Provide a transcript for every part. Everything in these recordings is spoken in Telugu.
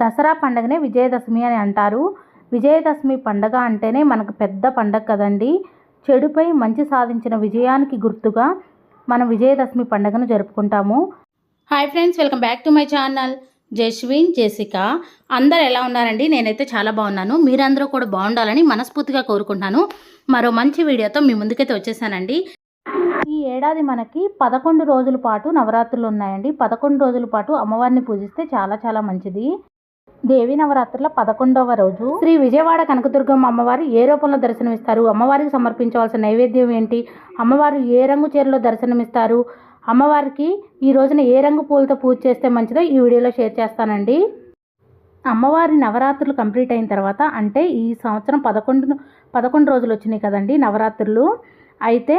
దసరా పండుగనే విజయదశమి అని అంటారు. విజయదశమి పండగ అంటేనే మనకు పెద్ద పండగ కదండి. చెడుపై మంచి సాధించిన విజయానికి గుర్తుగా మనం విజయదశమి పండుగను జరుపుకుంటాము. Hi friends welcome back to my channel. Jaswin Jessica అందరు ఎలా ఉన్నారండి? నేనైతే చాలా బాగున్నాను. మీరందరూ కూడా బాగుండాలని మనస్ఫూర్తిగా కోరుకుంటున్నాను. మరో మంచి వీడియోతో మీ ముందుకైతే వచ్చేసానండి. ఈ ఏడాది మనకి పదకొండు రోజుల పాటు నవరాత్రులు ఉన్నాయండి. పదకొండు రోజుల పాటు అమ్మవారిని పూజిస్తే చాలా చాలా మంచిది. దేవి నవరాత్రుల పదకొండవ రోజు శ్రీ విజయవాడ కనకదుర్గమ్మ అమ్మవారు ఏ రూపంలో దర్శనమిస్తారు? అమ్మవారికి సమర్పించవలసిన నైవేద్యం ఏంటి? అమ్మవారు ఏ రంగు చీరలో దర్శనమిస్తారు? అమ్మవారికి ఈ రోజున ఏ రంగు పూలతో పూజ చేస్తే మంచిదో ఈ వీడియోలో షేర్ చేస్తానండి. అమ్మవారి నవరాత్రులు కంప్లీట్ అయిన తర్వాత అంటే ఈ సంవత్సరం పదకొండు పదకొండు రోజులు వచ్చినాయి కదండి నవరాత్రులు. అయితే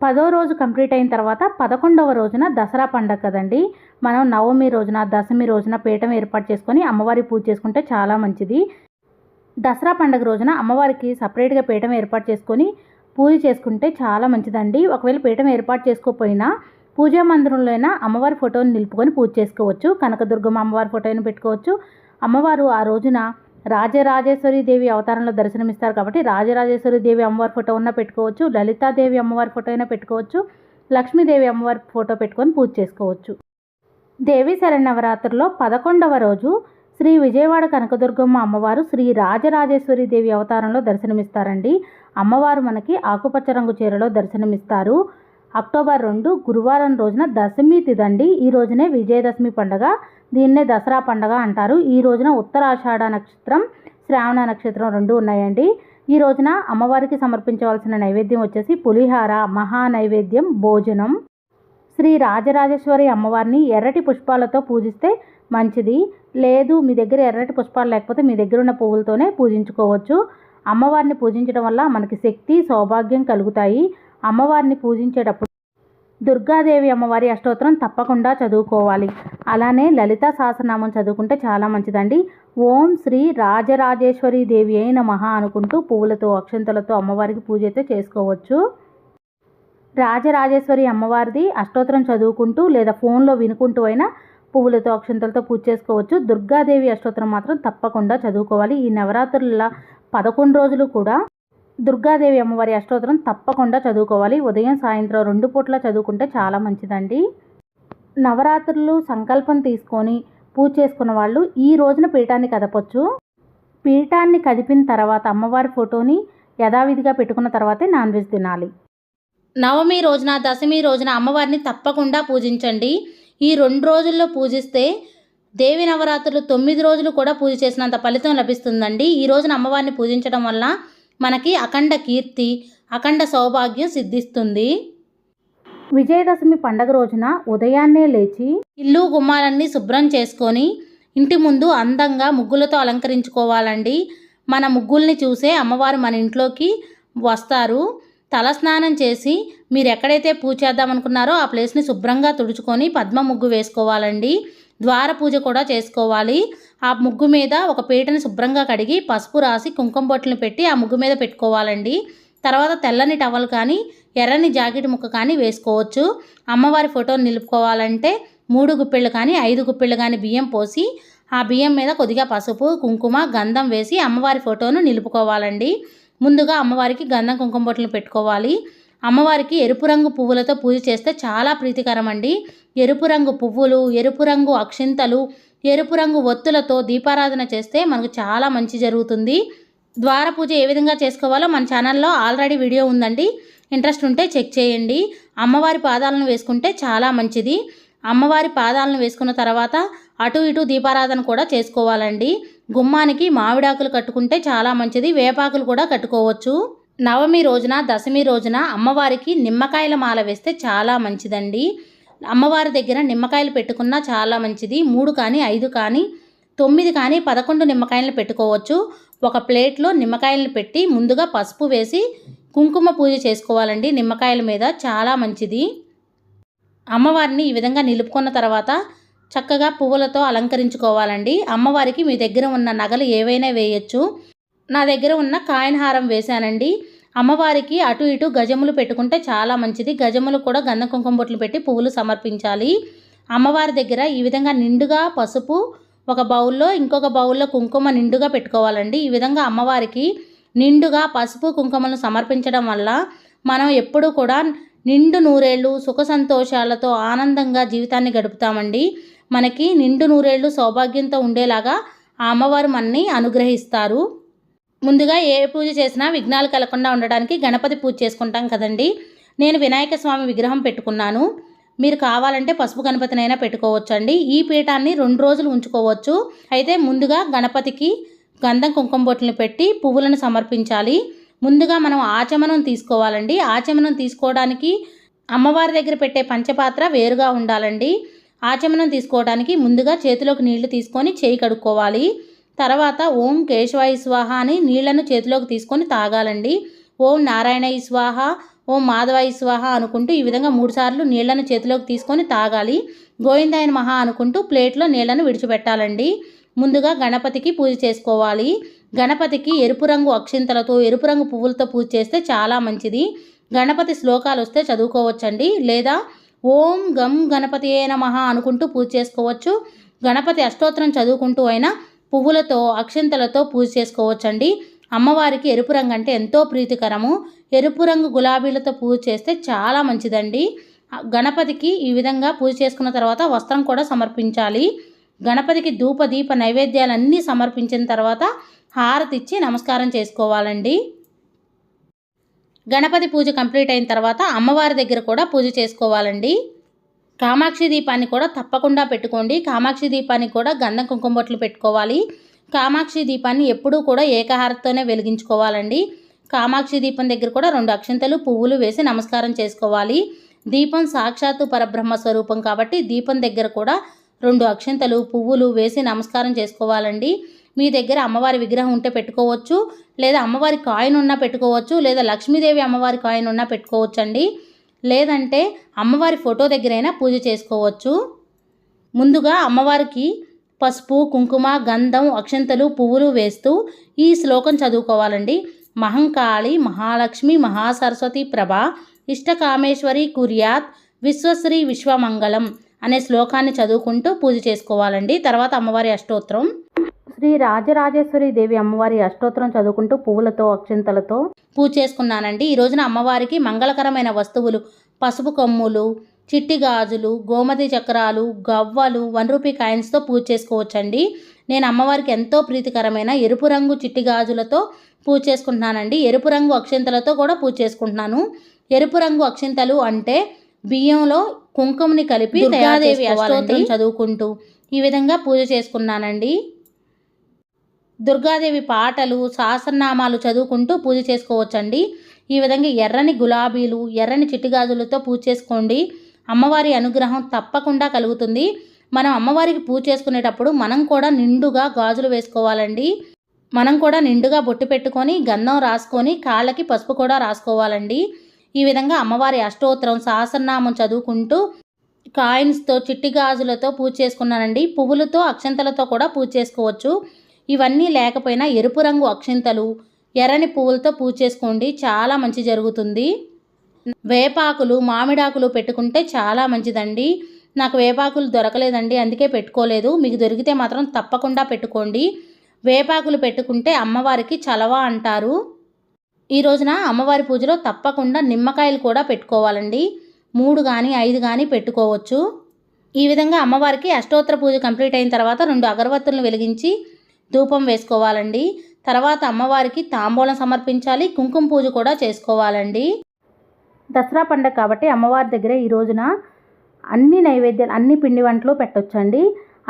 పదో రోజు కంప్లీట్ అయిన తర్వాత పదకొండవ రోజున దసరా పండగ కదండి. మనం నవమి రోజున దశమి రోజున పీఠం ఏర్పాటు చేసుకొని అమ్మవారి పూజ చేసుకుంటే చాలా మంచిది. దసరా పండగ రోజున అమ్మవారికి సపరేట్గా పీఠం ఏర్పాటు చేసుకొని పూజ చేసుకుంటే చాలా మంచిదండి. ఒకవేళ పీఠం ఏర్పాటు చేసుకోకపోయినా పూజా మందిరంలోనైనా అమ్మవారి ఫోటోని నిలుపుకొని పూజ చేసుకోవచ్చు. కనకదుర్గమ్మ అమ్మవారి ఫోటోని పెట్టుకోవచ్చు. అమ్మవారు ఆ రోజున రాజరాజేశ్వరి దేవి అవతారంలో దర్శనమిస్తారు కాబట్టి రాజరాజేశ్వరి దేవి అమ్మవారి ఫోటో ఉన్న పెట్టుకోవచ్చు లలితాదేవి అమ్మవారి ఫోటో అయినా పెట్టుకోవచ్చు లక్ష్మీదేవి అమ్మవారి ఫోటో పెట్టుకొని పూజ చేసుకోవచ్చు. దేవి శరణవరాత్రిలో పదకొండవ రోజు శ్రీ విజయవాడ కనకదుర్గమ్మ అమ్మవారు శ్రీ రాజరాజేశ్వరి దేవి అవతారంలో దర్శనమిస్తారండి. అమ్మవారు మనకి ఆకుపచ్చ రంగు చీరలో దర్శనమిస్తారు. అక్టోబర్ రెండు గురువారం రోజున దశమి తిదండి ఈ రోజునే విజయదశమి పండగ. దీన్నే దసరా పండగ అంటారు. ఈ రోజున ఉత్తరాషాఢ నక్షత్రం శ్రావణ నక్షత్రం రెండు ఉన్నాయండి. ఈ రోజున అమ్మవారికి సమర్పించవలసిన నైవేద్యం వచ్చేసి పులిహార మహా నైవేద్యం భోజనం. శ్రీ రాజరాజేశ్వరి అమ్మవారిని ఎర్రటి పుష్పాలతో పూజిస్తే మంచిది. లేదు మీ దగ్గర ఎర్రటి పుష్పాలు లేకపోతే మీ దగ్గర ఉన్న పువ్వులతోనే పూజించుకోవచ్చు. అమ్మవారిని పూజించడం వల్ల మనకి శక్తి సౌభాగ్యం కలుగుతాయి. అమ్మవారిని పూజించేటప్పుడు దుర్గాదేవి అమ్మవారి అష్టోత్తరం తప్పకుండా చదువుకోవాలి. అలానే లలిత సహస్రనామం చదువుకుంటే చాలా మంచిదండి. ఓం శ్రీ రాజరాజేశ్వరి దేవి అయిన మహా అనుకుంటూ పువ్వులతో అక్షంతలతో అమ్మవారికి పూజ అయితే చేసుకోవచ్చు. రాజరాజేశ్వరి అమ్మవారిది అష్టోత్తరం చదువుకుంటూ లేదా ఫోన్లో వినుకుంటూ అయినా పువ్వులతో అక్షంతలతో పూజ చేసుకోవచ్చు. దుర్గాదేవి అష్టోత్తరం మాత్రం తప్పకుండా చదువుకోవాలి. ఈ నవరాత్రుల పదకొండు రోజులు కూడా దుర్గాదేవి అమ్మవారి అష్టోత్తరం తప్పకుండా చదువుకోవాలి. ఉదయం సాయంత్రం రెండు పూట్ల చదువుకుంటే చాలా మంచిదండి. నవరాత్రులు సంకల్పం తీసుకొని పూజ చేసుకున్న వాళ్ళు ఈ రోజున పీఠాన్ని కదపొచ్చు. పీఠాన్ని కదిపిన తర్వాత అమ్మవారి ఫోటోని యథావిధిగా పెట్టుకున్న తర్వాతే నాన్ వెజ్ తినాలి. నవమి రోజున దశమి రోజున అమ్మవారిని తప్పకుండా పూజించండి. ఈ రెండు రోజుల్లో పూజిస్తే దేవి నవరాత్రులు తొమ్మిది రోజులు కూడా పూజ చేసినంత ఫలితం లభిస్తుందండి. ఈ రోజున అమ్మవారిని పూజించడం వల్ల మనకి అఖండ కీర్తి అఖండ సౌభాగ్యం సిద్ధిస్తుంది. విజయదశమి పండగ రోజున ఉదయాన్నే లేచి ఇల్లు గుమ్మాలన్నీ శుభ్రం చేసుకొని ఇంటి ముందు అందంగా ముగ్గులతో అలంకరించుకోవాలండి. మన ముగ్గుల్ని చూసే అమ్మవారు మన ఇంట్లోకి వస్తారు. తలస్నానం చేసి మీరు ఎక్కడైతే పూజ చేద్దాం అనుకున్నారో ఆ ప్లేస్ని శుభ్రంగా తుడుచుకొని పద్మ ముగ్గు వేసుకోవాలండి. ద్వార పూజ కూడా చేసుకోవాలి. ఆ ముగ్గు మీద ఒక పీటను శుభ్రంగా కడిగి పసుపు రాసి కుంకుమ బొట్లను పెట్టి ఆ ముగ్గు మీద పెట్టుకోవాలండి. తర్వాత తెల్లని టవల్ కానీ ఎర్రని జాకెట్ ముక్క కానీ వేసుకోవచ్చు. అమ్మవారి ఫోటోని నిలుపుకోవాలంటే మూడు గుప్పిళ్ళు కానీ ఐదు గుప్పిళ్ళు కానీ బియ్యం పోసి ఆ బియ్యం మీద కొద్దిగా పసుపు కుంకుమ గంధం వేసి అమ్మవారి ఫోటోను నిలుపుకోవాలండి. ముందుగా అమ్మవారికి గంధం కుంకుమ బొట్టులను పెట్టుకోవాలి. అమ్మవారికి ఎరుపు రంగు పువ్వులతో పూజ చేస్తే చాలా ప్రీతికరం అండి ఎరుపు రంగు పువ్వులు ఎరుపు రంగు అక్షింతలు ఎరుపు రంగు ఒత్తులతో దీపారాధన చేస్తే మనకు చాలా మంచి జరుగుతుంది. ద్వార పూజ ఏ విధంగా చేసుకోవాలో మన ఛానల్లో ఆల్రెడీ వీడియో ఉందండి. ఇంట్రెస్ట్ ఉంటే చెక్ చేయండి. అమ్మవారి పాదాలను వేసుకుంటే చాలా మంచిది. అమ్మవారి పాదాలను వేసుకున్న తర్వాత అటు ఇటు దీపారాధన కూడా చేసుకోవాలండి. గుమ్మానికి మామిడాకులు కట్టుకుంటే చాలా మంచిది. వేపాకులు కూడా కట్టుకోవచ్చు. నవమి రోజున దశమి రోజున అమ్మవారికి నిమ్మకాయల మాల వేస్తే చాలా మంచిదండి. అమ్మవారి దగ్గర నిమ్మకాయలు పెట్టుకున్నా చాలా మంచిది. మూడు కానీ ఐదు కానీ తొమ్మిది కానీ పదకొండు నిమ్మకాయలు పెట్టుకోవచ్చు. ఒక ప్లేట్లో నిమ్మకాయలను పెట్టి ముందుగా పసుపు వేసి కుంకుమ పూజ చేసుకోవాలండి. నిమ్మకాయల మీద చాలా మంచిది. అమ్మవారిని ఈ విధంగా నిలుపుకున్న తర్వాత చక్కగా పువ్వులతో అలంకరించుకోవాలండి. అమ్మవారికి మీ దగ్గర ఉన్న నగలు ఏవైనా వేయచ్చు. నా దగ్గర ఉన్న కాయిన్ హారం వేశానండి. అమ్మవారికి అటు ఇటు గజములు పెట్టుకుంటే చాలా మంచిది. గజములు కూడా గంధ కుంకుమ బొట్లు పెట్టి పువ్వులు సమర్పించాలి. అమ్మవారి దగ్గర ఈ విధంగా నిండుగా పసుపు ఒక బౌల్లో ఇంకొక బౌల్లో కుంకుమ నిండుగా పెట్టుకోవాలండి. ఈ విధంగా అమ్మవారికి నిండుగా పసుపు కుంకుమలను సమర్పించడం వల్ల మనం ఎప్పుడూ కూడా నిండు నూరేళ్ళు సుఖ సంతోషాలతో ఆనందంగా జీవితాన్ని గడుపుతామండి. మనకి నిండు నూరేళ్ళు సౌభాగ్యంతో ఉండేలాగా ఆ అమ్మవారు మనని అనుగ్రహిస్తారు. ముందుగా ఏ పూజ చేసినా విఘ్నాలు కలగకుండా ఉండడానికి గణపతి పూజ చేసుకుంటాం కదండి. నేను వినాయక స్వామి విగ్రహం పెట్టుకున్నాను. మీరు కావాలంటే పసుపు గణపతినైనా పెట్టుకోవచ్చు అండి ఈ పీఠాన్ని రెండు రోజులు ఉంచుకోవచ్చు. అయితే ముందుగా గణపతికి గంధం కుంకుమ బొట్టులను పెట్టి పువ్వులను సమర్పించాలి. ముందుగా మనం ఆచమనం తీసుకోవాలండి. ఆచమనం తీసుకోవడానికి అమ్మవారి దగ్గర పెట్టే పంచపాత్ర వేరుగా ఉండాలండి. ఆచమనం తీసుకోవడానికి ముందుగా చేతిలోకి నీళ్ళు తీసుకొని చేయి కడుక్కోవాలి. తర్వాత ఓం కేశవాయ స్వాహ అని నీళ్ళను చేతిలోకి తీసుకొని తాగాలండి. ఓం నారాయణ స్వాహ ఓం మాధవాయ స్వాహ అనుకుంటూ ఈ విధంగా మూడుసార్లు నీళ్ళను చేతిలోకి తీసుకొని తాగాలి. గోవిందాయన మహా అనుకుంటూ ప్లేట్లో నీళ్ళను విడిచిపెట్టాలండి. ముందుగా గణపతికి పూజ చేసుకోవాలి. గణపతికి ఎరుపు రంగు అక్షింతలతో ఎరుపు రంగు పువ్వులతో పూజ చేస్తే చాలా మంచిది. గణపతి శ్లోకాలు వస్తే చదువుకోవచ్చండి. లేదా ఓం గం గణపతి మహా అనుకుంటూ పూజ చేసుకోవచ్చు. గణపతి అష్టోత్తరం చదువుకుంటూ అయినా పువ్వులతో అక్షంతలతో పూజ చేసుకోవచ్చండి. అమ్మవారికి ఎరుపు రంగు అంటే ఎంతో ప్రీతికరము. ఎరుపు రంగు గులాబీలతో పూజ చేస్తే చాలా మంచిదండి. గణపతికి ఈ విధంగా పూజ చేసుకున్న తర్వాత వస్త్రం కూడా సమర్పించాలి. గణపతికి ధూప దీప నైవేద్యాలన్నీ సమర్పించిన తర్వాత హారతి ఇచ్చి నమస్కారం చేసుకోవాలండి. గణపతి పూజ కంప్లీట్ అయిన తర్వాత అమ్మవారి దగ్గర కూడా పూజ చేసుకోవాలండి. కామాక్షి దీపాన్ని కూడా తప్పకుండా పెట్టుకోండి. కామాక్షి దీపాన్ని కూడా గంధం కుంకుమ బొట్లు పెట్టుకోవాలి. కామాక్షి దీపాన్ని ఎప్పుడూ కూడా ఏకహారతోనే వెలిగించుకోవాలండి. కామాక్షి దీపం దగ్గర కూడా రెండు అక్షంతలు పువ్వులు వేసి నమస్కారం చేసుకోవాలి. దీపం సాక్షాత్తు పరబ్రహ్మ స్వరూపం కాబట్టి దీపం దగ్గర కూడా రెండు అక్షంతలు పువ్వులు వేసి నమస్కారం చేసుకోవాలండి. మీ దగ్గర అమ్మవారి విగ్రహం ఉంటే పెట్టుకోవచ్చు. లేదా అమ్మవారి కాయిన్ ఉన్నా పెట్టుకోవచ్చు. లేదా లక్ష్మీదేవి అమ్మవారి కాయిన్ ఉన్నా పెట్టుకోవచ్చు అండి లేదంటే అమ్మవారి ఫోటో దగ్గరైనా పూజ చేసుకోవచ్చు. ముందుగా అమ్మవారికి పసుపు కుంకుమ గంధం అక్షంతలు పువ్వులు వేస్తూ ఈ శ్లోకం చదువుకోవాలండి. మహంకాళి మహాలక్ష్మి మహాసరస్వతి ప్రభ ఇష్టకామేశ్వరి కుర్యాత్ విశ్వశ్రీ విశ్వమంగళం అనే శ్లోకాన్ని చదువుకుంటూ పూజ చేసుకోవాలండి. తర్వాత అమ్మవారి అష్టోత్తరం. శ్రీ రాజరాజేశ్వరి దేవి అమ్మవారి అష్టోత్తరం చదువుకుంటూ పువ్వులతో అక్షంతలతో పూజ చేసుకున్నానండి. ఈ రోజున అమ్మవారికి మంగళకరమైన వస్తువులు పసుపు కొమ్ములు చిట్టి గాజులు గోమతి చక్రాలు గవ్వలు వన్ రూపీ కాయిన్స్తో పూజ చేసుకోవచ్చండి. నేను అమ్మవారికి ఎంతో ప్రీతికరమైన ఎరుపు రంగు చిట్టి గాజులతో పూజ చేసుకుంటున్నానండి. ఎరుపు రంగు అక్షంతలతో కూడా పూజ చేసుకుంటున్నాను. ఎరుపు రంగు అక్షింతలు అంటే బియ్యంలో కుంకుమని కలిపి దుర్గాదేవి అష్టోత్తరం చదువుకుంటూ ఈ విధంగా పూజ చేసుకున్నానండి. దుర్గాదేవి పాటలు సహస్రనామాలు చదువుకుంటూ పూజ చేసుకోవచ్చండి. ఈ విధంగా ఎర్రని గులాబీలు ఎర్రని చిట్టిగాజులతో పూజ చేసుకోండి. అమ్మవారి అనుగ్రహం తప్పకుండా కలుగుతుంది. మనం అమ్మవారికి పూజ చేసుకునేటప్పుడు మనం కూడా నిండుగా గాజులు వేసుకోవాలండి. మనం కూడా నిండుగా బొట్టు పెట్టుకొని గంధం రాసుకొని కాళ్ళకి పసుపు కూడా రాసుకోవాలండి. ఈ విధంగా అమ్మవారి అష్టోత్తరం సహస్రనామం చదువుకుంటూ కాయిన్స్తో చిట్టి గాజులతో పూజ చేసుకున్నానండి. పువ్వులతో అక్షంతలతో కూడా పూజ చేసుకోవచ్చు. ఇవన్నీ లేకపోయినా ఎరుపు రంగు అక్షింతలు ఎర్రని పువ్వులతో పూజ చేసుకోండి చాలా మంచి జరుగుతుంది. వేపాకులు మామిడాకులు పెట్టుకుంటే చాలా మంచిదండి. నాకు వేపాకులు దొరకలేదండి అందుకే పెట్టుకోలేదు. మీకు దొరికితే మాత్రం తప్పకుండా పెట్టుకోండి. వేపాకులు పెట్టుకుంటే అమ్మవారికి చలవ అంటారు. ఈ రోజున అమ్మవారి పూజలో తప్పకుండా నిమ్మకాయలు కూడా పెట్టుకోవాలండి. మూడు కానీ ఐదు కానీ పెట్టుకోవచ్చు. ఈ విధంగా అమ్మవారికి అష్టోత్తర పూజ కంప్లీట్ అయిన తర్వాత రెండు అగరవత్తులను వెలిగించి ధూపం వేసుకోవాలండి. తర్వాత అమ్మవారికి తాంబూలం సమర్పించాలి. కుంకుమ పూజ కూడా చేసుకోవాలండి. దసరా పండగ కాబట్టి అమ్మవారి దగ్గర ఈ రోజున అన్ని నైవేద్యాలు అన్ని పిండి వంటలు పెట్టొచ్చండి.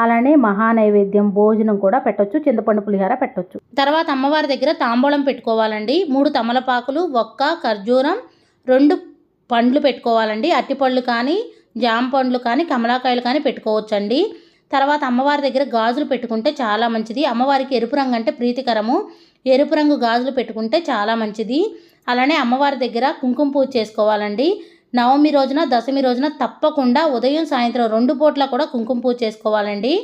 అలానే మహా నైవేద్యం భోజనం కూడా పెట్టొచ్చు. చింతపండు పులిహార పెట్టొచ్చు. తర్వాత అమ్మవారి దగ్గర తాంబూలం పెట్టుకోవాలండి. మూడు తమలపాకులు ఒక్క ఖర్జూరం రెండు పండ్లు పెట్టుకోవాలండి. అరటిపళ్ళు కానీ జామ పండ్లు కానీ కమలాకాయలు కానీ పెట్టుకోవచ్చండి. తర్వాత అమ్మవారి దగ్గర గాజులు పెట్టుకుంటే చాలా మంచిది. అమ్మవారికి ఎరుపు రంగు అంటే ప్రీతికరము. ఎరుపు రంగు గాజులు పెట్టుకుంటే చాలా మంచిది. అలానే అమ్మవారి దగ్గర కుంకుమ పూజ చేసుకోవాలండి. నవమి రోజున దశమి రోజున తప్పకుండా ఉదయం సాయంత్రం రెండు పూట్ల కూడా కుంకుమ పూజ చేసుకోవాలండి.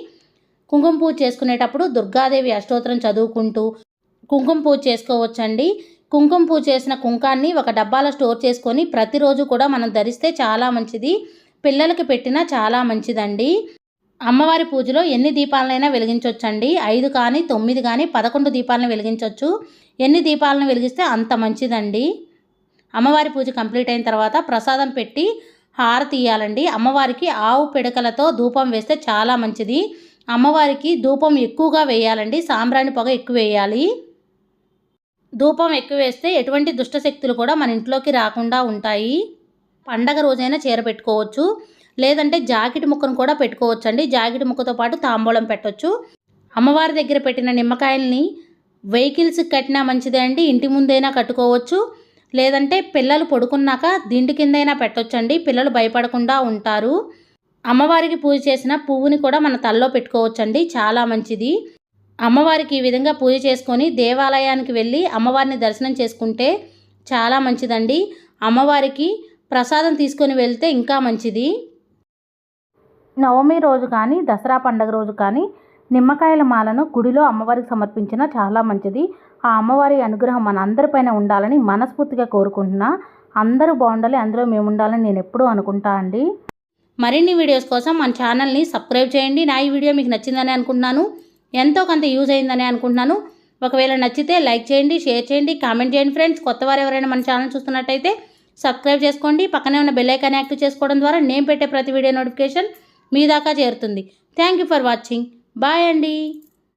కుంకుమ పూజ చేసుకునేటప్పుడు దుర్గాదేవి అష్టోత్తరం చదువుకుంటూ కుంకుమ పూజ చేసుకోవచ్చండి. కుంకుమ పూజ చేసిన కుంకాన్ని ఒక డబ్బాలో స్టోర్ చేసుకొని ప్రతిరోజు కూడా మనం ధరిస్తే చాలా మంచిది. పిల్లలకి పెట్టినా చాలా మంచిదండి. అమ్మవారి పూజలో ఎన్ని దీపాలనైనా వెలిగించవచ్చండి ఐదు కానీ తొమ్మిది కానీ పదకొండు దీపాలను వెలిగించవచ్చు ఎన్ని దీపాలను వెలిగిస్తే అంత మంచిదండి. అమ్మవారి పూజ కంప్లీట్ అయిన తర్వాత ప్రసాదం పెట్టి హారతి ఇయ్యాలండి అమ్మవారికి ఆవు పిడకలతో ధూపం వేస్తే చాలా మంచిది. అమ్మవారికి ధూపం ఎక్కువగా వేయాలండి. సాంబ్రాణి పొగ ఎక్కువ వేయాలి. ధూపం ఎక్కువ వేస్తే ఎటువంటి దుష్టశక్తులు కూడా మన ఇంట్లోకి రాకుండా ఉంటాయి. పండగ రోజైనా చీర పెట్టుకోవచ్చు. లేదంటే జాకెట్ ముక్కను కూడా పెట్టుకోవచ్చు అండి జాకెట్ ముక్కతో పాటు తాంబూలం పెట్టొచ్చు. అమ్మవారి దగ్గర పెట్టిన నిమ్మకాయల్ని వెహికల్స్ కట్టినా మంచిదే అండి. ఇంటి ముందైనా కట్టుకోవచ్చు. లేదంటే పిల్లలు పడుకున్నాక దిండు కిందైనా పెట్టొచ్చండి. పిల్లలు భయపడకుండా ఉంటారు. అమ్మవారికి పూజ చేసిన పువ్వుని కూడా మన తల్లో పెట్టుకోవచ్చండి. చాలా మంచిది. అమ్మవారికి ఈ విధంగా పూజ చేసుకొని దేవాలయానికి వెళ్ళి అమ్మవారిని దర్శనం చేసుకుంటే చాలా మంచిదండి. అమ్మవారికి ప్రసాదం తీసుకొని వెళ్తే ఇంకా మంచిది. నవమి రోజు కానీ దసరా పండగ రోజు కానీ నిమ్మకాయల మాలను గుడిలో అమ్మవారికి సమర్పించిన చాలా మంచిది. ఆ అమ్మవారి అనుగ్రహం మన అందరిపైన ఉండాలని మనస్ఫూర్తిగా కోరుకుంటున్నా. అందరూ బాగుండాలి అందులో మేము ఉండాలని నేను ఎప్పుడూ అనుకుంటా అండి. మరిన్ని వీడియోస్ కోసం మన ఛానల్ని సబ్స్క్రైబ్ చేయండి. నా ఈ వీడియో మీకు నచ్చిందని అనుకుంటున్నాను. ఎంతో కొంత యూజ్ అయిందని అనుకుంటున్నాను. ఒకవేళ నచ్చితే లైక్ చేయండి షేర్ చేయండి కామెంట్ చేయండి ఫ్రెండ్స్. కొత్త వారు ఎవరైనా మన ఛానల్ చూస్తున్నట్టయితే సబ్స్క్రైబ్ చేసుకోండి. పక్కనే ఉన్న బెల్ ఐకాన్ యాక్టివ్ చేసుకోవడం ద్వారా నేను పెట్టే ప్రతి వీడియో నోటిఫికేషన్ మీ దాకా చేరుతుంది. Thank you for watching bye అండి.